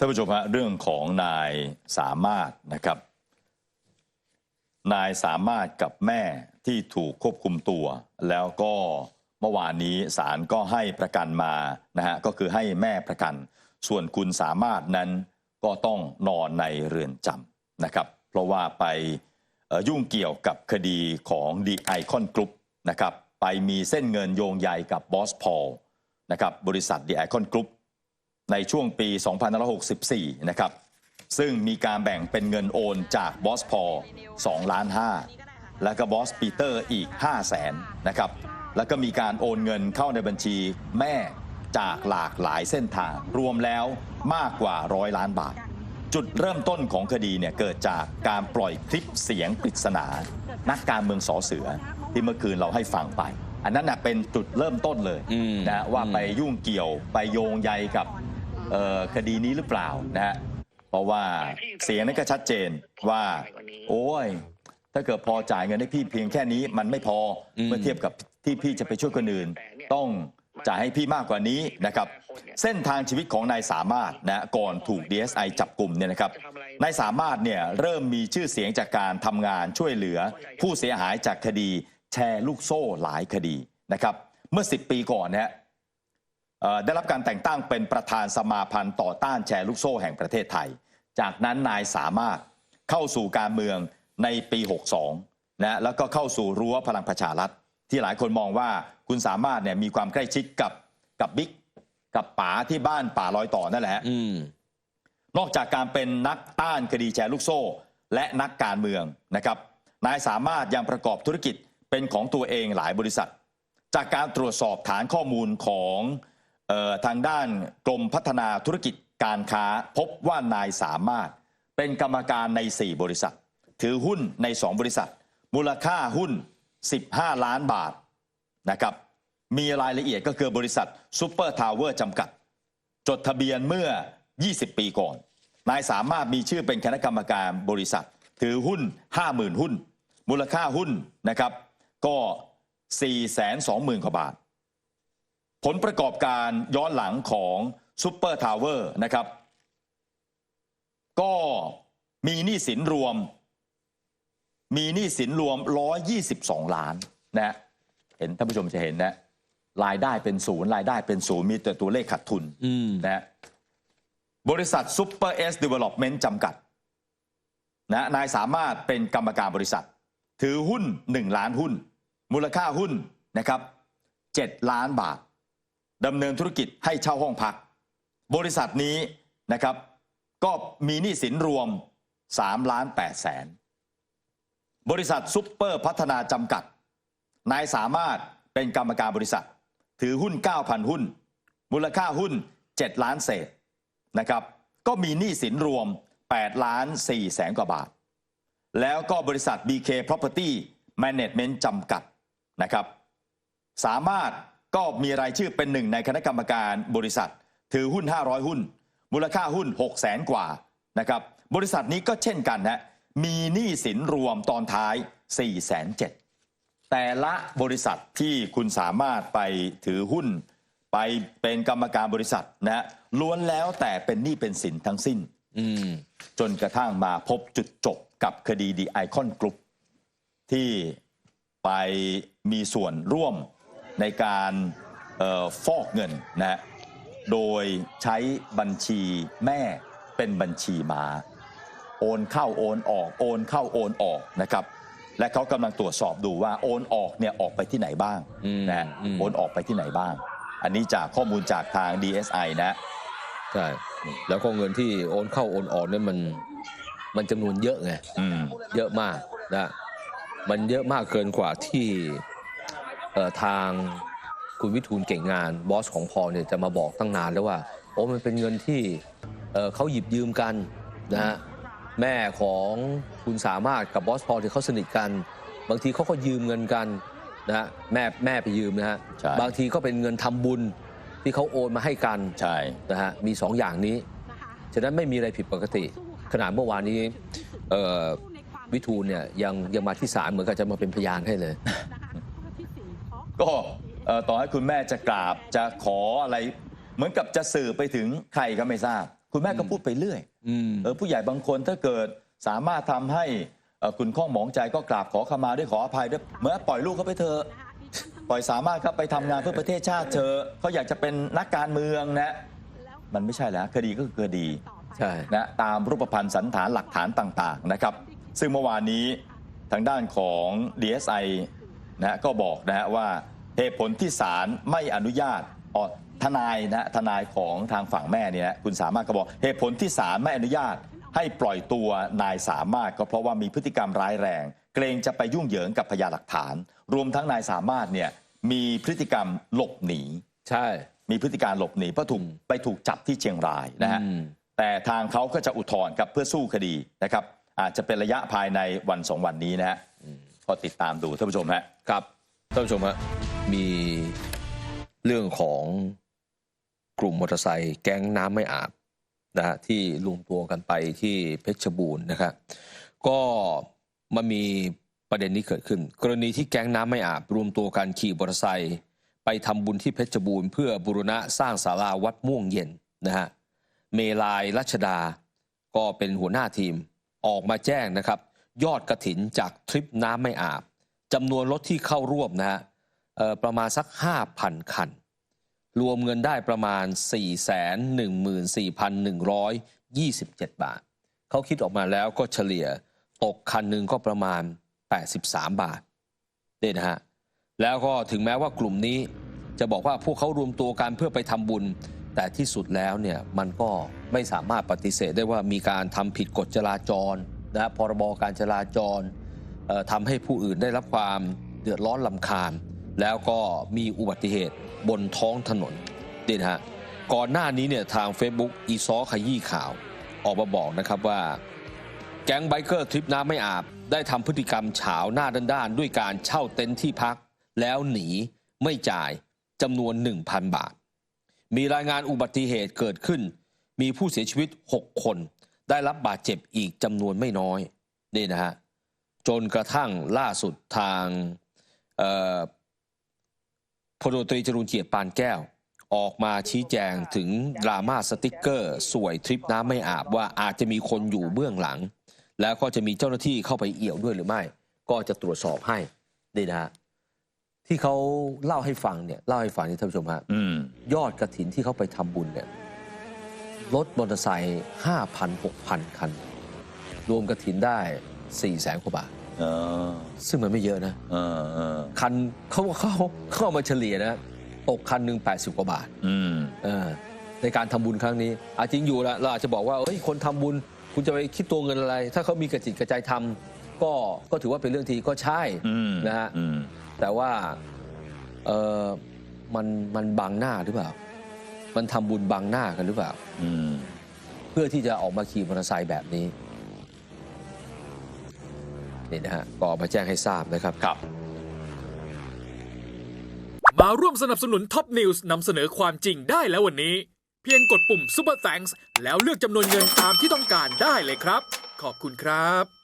ท่านผู้ชมฮะเรื่องของนายสามารถนะครับ นายสามารถกับแม่ที่ถูกควบคุมตัว แล้วก็เมื่อวานนี้ศาลก็ให้ประกันมานะฮะก็คือให้แม่ประกัน ส่วนคุณสามารถนั้นก็ต้องนอนในเรือนจำนะครับ เพราะว่าไปยุ่งเกี่ยวกับคดีของดีไอคอนกรุ๊ปนะครับไปมีเส้นเงินโยงใยกับบอสพอลนะครับบริษัทดีไอคอนกรุ๊ป ในช่วงปี 2564 นะครับ ซึ่งมีการแบ่งเป็นเงินโอนจากบอสพอ2ล้าน5แล้วก็บอสปีเตอร์อีก 5 0 0แสนนะครับ แล้วก็มีการโอนเงินเข้าในบัญชีแม่จากหลากหลายเส้นทาง รวมแล้วมากกว่าร้อยล้านบาท จุดเริ่มต้นของคดีเนี่ยเกิดจากการปล่อยคลิปเสียงปริศนา นักการเมืองสอเสือที่เมื่อคืนเราให้ฟังไป อันนั้นนะเป็นจุดเริ่มต้นเลยอืมนะว่าไปยุ่งเกี่ยวไปโยงใยกับเอ่อ คดีนี้หรือเปล่านะฮะเพราะว่าเสียงนั้นก็ชัดเจนว่า โอ้ย ถ้าเกิดพอจ่ายเงินให้พี่เพียงแค่นี้มันไม่พอเมื่อเทียบกับที่พี่จะไปช่วยคนอื่น ต้องจ่ายให้พี่มากกว่านี้นะครับ เส้นทางชีวิตของนายสามารถนะก่อนถูก DSI จับกลุ่มเนี่ยนะครับนายสามารถเนี่ยเริ่มมีชื่อเสียงจากการทำงานช่วยเหลือ ผู้เสียหายจากคดี แชร์ลูกโซ่หลายคดีนะครับ เมื่อ 10 ปีก่อนนะฮะเอ่อ ได้รับการแต่งตั้งเป็นประธานสมาพันธ์ต่อต้านแชร์ลูกโซ่แห่งประเทศไทย จากนั้นนายสามารถเข้าสู่การเมืองในปี 62 นะแล้วก็เข้าสู่รั้วพลังประชารัฐ ที่หลายคนมองว่าคุณสามารถเนี่ยมีความใกล้ชิดกับกับบิ๊กกับป๋าที่บ้านป่าลอยต่อนั่นแหละอนอกจากการเป็นนักต้านคดีแชร์ลูกโซ่ และนักการเมืองนะครับ นายสามารถยังประกอบธุรกิจเป็นของตัวเองหลายบริษัท จากการตรวจสอบฐานข้อมูลของ ทางด้านกรมพัฒนาธุรกิจการค้าพบว่านายสามารถเป็นกรรมการใน 4 บริษัท ถือหุ้นใน 2 บริษัท มูลค่าหุ้น 15 ล้านบาทนะครับมีรายละเอียดก็คือบริษัทซูเปอร์ทาวเวอร์จำกัด จดทะเบียนเมื่อ 20 ปีก่อน นายสามารถมีชื่อเป็นคณะกรรมการบริษัท ถือหุ้น 50,000 หุ้น มูลค่าหุ้นนะครับก็ 420,000 กว่าบาท ผลประกอบการย้อนหลังของซูเปอร์ทาวเวอร์นะครับ ก็มีหนี้สินรวม มีหนี้สินรวม 122 ล้านนะฮะเห็นท่านผู้ชมจะเห็นนะ รายได้เป็นศูนย์รายได้เป็นศูนย์มีแต่ตัวเลขขาดทุนอืมนะฮะบริษัทซูเปอร์เอสเดเวล็อปเมนต์จำกัดนะนายสามารถเป็นกรรมการบริษัท ถือหุ้น 1 ล้านหุ้น มูลค่าหุ้นนะครับ7ล้านบาท ดำเนินธุรกิจให้เช่าห้องพัก บริษัทนี้นะครับ ก็มีหนี้สินรวม3ล้าน8แสน บริษัทซุปเปอร์พัฒนาจำกัด นายสามารถเป็นกรรมการบริษัท ถือหุ้น 9,000 หุ้น มูลค่าหุ้น 7 ล้านเศษนะครับ ก็มีหนี้สินรวม8ล้าน4แสนกว่าบาท แล้วก็บริษัท BK Property Management จำกัดนะครับ สามารถ ก็มีรายชื่อเป็นหนึ่งในคณะกรรมการบริษัท ถือหุ้น 500 หุ้น มูลค่าหุ้น6แสนกว่านะครับบริษัทนี้ก็เช่นกันฮะมีหนี้สินรวมตอนท้าย4แสน7แต่ละบริษัทที่คุณสามารถไปถือหุ้น ไปเป็นกรรมการบริษัทนะฮะล้วนแล้วแต่เป็นหนี้เป็นสินทั้งสิ้นอืมจนกระทั่งมาพบจุดจบกับคดีดีไอคอนกรุ๊ปที่ไปมีส่วนร่วม ในการเออฟอกเงินนะฮะโดยใช้บัญชีแม่เป็นบัญชีม้าโอนเข้าโอนออกโอนเข้าโอนออกนะครับ และเขากำลังตรวจสอบดูว่าโอนออกเนี่ยออกไปที่ไหนบ้างอืมนะฮะอืมโอนออกไปที่ไหนบ้าง อันนี้จากข้อมูลจากทาง DSI นะใช่แล้วก็เงินที่โอนเข้าโอนออกเนี่ยมันมันจำนวนเยอะไงอืมเยอะมากนะมันเยอะมากเกินกว่าที่เอ่อ ทางคุณวิทูลเก่งงานบอสของพอเนี่ยจะมาบอกตั้งนานแล้วว่าโอ้มันเป็นเงินที่เอ่อเขาหยิบยืมกันนะฮะแม่ของคุณสามารถกับบอสพอที่เขาสนิทกัน บางทีเขาก็ยืมเงินกันนะฮะแม่แม่ไปยืมนะฮะใช่บางทีก็เป็นเงินทำบุญที่เขาโอนมาให้กันใช่นะฮะมีสองอย่างนี้ ฉะนั้นไม่มีอะไรผิดปกติ ขนาดเมื่อวานนี้เอ่อวิทูลเนี่ยยังยังมาที่ศาลเหมือนกับจะมาเป็นพยานให้เลย ก็เอ่อต่อให้คุณแม่จะกราบจะขออะไร เหมือนกับจะสื่อไปถึงใครก็ไม่ทราบ คุณแม่ก็พูดไปเรื่อยอืม เออผู้ใหญ่บางคนถ้าเกิดสามารถทำให้เอ่อคุณข้องหมองใจก็กราบขอขมาด้วยขออภัยด้วยเหมื่อนปล่อยลูกเขาไปเถอะ ปล่อยสามารถครับไปทำงานเพื่อประเทศชาติเถอะเขาอยากจะเป็นนักการเมืองนะ มันไม่ใช่แล้วคดีก็คือคดี ใช่ นะตามรูปพันธ์สันฐานหลักฐานต่าง ๆ นะครับ ซึ่งเมื่อวานนี้ทางด้านของ DSI นะก็บอกนะฮะว่าเหตุผลที่ศาลไม่อนุญาตอ๋อทนายนะทนายของทางฝั่งแม่เนี่ยนะคุณสามารถก็บอกเหตุผลที่ศาลไม่อนุญาต ให้ปล่อยตัวนายสามารถก็เพราะว่ามีพฤติกรรมร้ายแรง เกรงจะไปยุ่งเหยิงกับพยานหลักฐาน รวมทั้งนายสามารถเนี่ยมีพฤติกรรมหลบหนี ใช่ มีพฤติการหลบหนีเพราะถูกไปถูกจับที่เชียงรายนะฮะอืมแต่ทางเขาก็จะอุทธรณ์ครับเพื่อสู้คดีนะครับ อาจจะเป็นระยะภายในวันสองวันนี้นะฮะ ก็ติดตามดูท่านผู้ชมฮะครับท่านผู้ชมฮะมีเรื่องของกลุ่มมอเตอร์ไซค์แก๊งน้ำไม่อาบนะฮะที่รวมตัวกันไปที่เพชรบูรณ์นะครับก็มันมีประเด็นนี้เกิดขึ้น กรณีที่แก๊งน้ำไม่อาบรวมตัวกันขี่มอเตอร์ไซค์ไปทำบุญที่เพชรบูรณ์เพื่อบุรณะสร้างศาลาวัดม่วงเย็นนะฮะเมลายรัชดาก็เป็นหัวหน้าทีมออกมาแจ้งนะครับ ยอดกระถินจากทริปน้ำไม่อาบจำนวนรถที่เข้าร่วมนะฮะประมาณสัก 5,000 คัน รวมเงินได้ประมาณ 414,127 บาท เขาคิดออกมาแล้วก็เฉลี่ยตกคันหนึ่งก็ประมาณ 83 บาทนี่นะฮะแล้วก็ถึงแม้ว่ากลุ่มนี้จะบอกว่าพวกเขารวมตัวกันเพื่อไปทำบุญ แต่ที่สุดแล้วเนี่ยมันก็ไม่สามารถปฏิเสธได้ว่ามีการทำผิดกฎจราจร นะพรบการจราจรเอ่อทำให้ผู้อื่นได้รับความเดือดร้อนลำคาญ แล้วก็มีอุบัติเหตุบนท้องถนนนี่นะฮะก่อนหน้านี้เนี่ยทาง Facebook อีซอขยี้ข่าว ออกมาบอกนะครับว่า แก๊งไบเกอร์ทริปน้ำไม่อาบ ได้ทำพฤติกรรมเฉาหน้าด้านๆ ด้วยการเช่าเต็นท์ที่พัก แล้วหนีไม่จ่ายจำนวน 1,000 บาท มีรายงานอุบัติเหตุเกิดขึ้น มีผู้เสียชีวิต 6 คน ได้รับบาดเจ็บอีกจำนวนไม่น้อยนี่นะฮะจนกระทั่งล่าสุดทางเอ่อพลตรีจรูนเกียรติปานแก้ว ออกมาชี้แจงถึงดราม่าสติกเกอร์ สวยทริปน้ำไม่อาบว่าอาจจะมีคนอยู่เบื้องหลัง แล้วก็จะมีเจ้าหน้าที่เข้าไปเอี่ยวด้วยหรือไม่ ก็จะตรวจสอบให้นี่นะฮะที่เขาเล่าให้ฟังเนี่ยเล่าให้ฟังนี่ท่านผู้ชมฮะอืมยอดกระถินที่เขาไปทำบุญเนี่ย รถมอเตอร์ไซค์ห้าพันหกพันคัน รวมกระถินได้สี่แสนกว่าบาทเออซึ่งมันไม่เยอะนะเออเออคันเขาเขาเข้ามาเฉลี่ยนะตกคันหนึ่ง80กว่าบาทอืมเออในการทำบุญครั้งนี้อาจจริงอยู่ละเราอาจจะบอกว่าเอ้ยคนทำบุญ คุณจะไปคิดตัวเงินอะไร ถ้าเขามีกระจิตกระใจทำก็ก็ถือว่าเป็นเรื่องที่ก็ใช่อืมนะฮะอืมแต่ว่าเออมันมันบังหน้าหรือเปล่า มันทำบุญบังหน้ากันหรือเปล่าอืมเพื่อที่จะออกมาขี่มอเตอร์ไซค์แบบนี้นี่นะฮะก็ออกมาแจ้งให้ทราบนะครับครับ มาร่วมสนับสนุนท็อปนิวส์นำเสนอความจริงได้แล้ววันนี้ เพียงกดปุ่ม Super Thanks แล้วเลือกจำนวนเงินตามที่ต้องการได้เลยครับ ขอบคุณครับ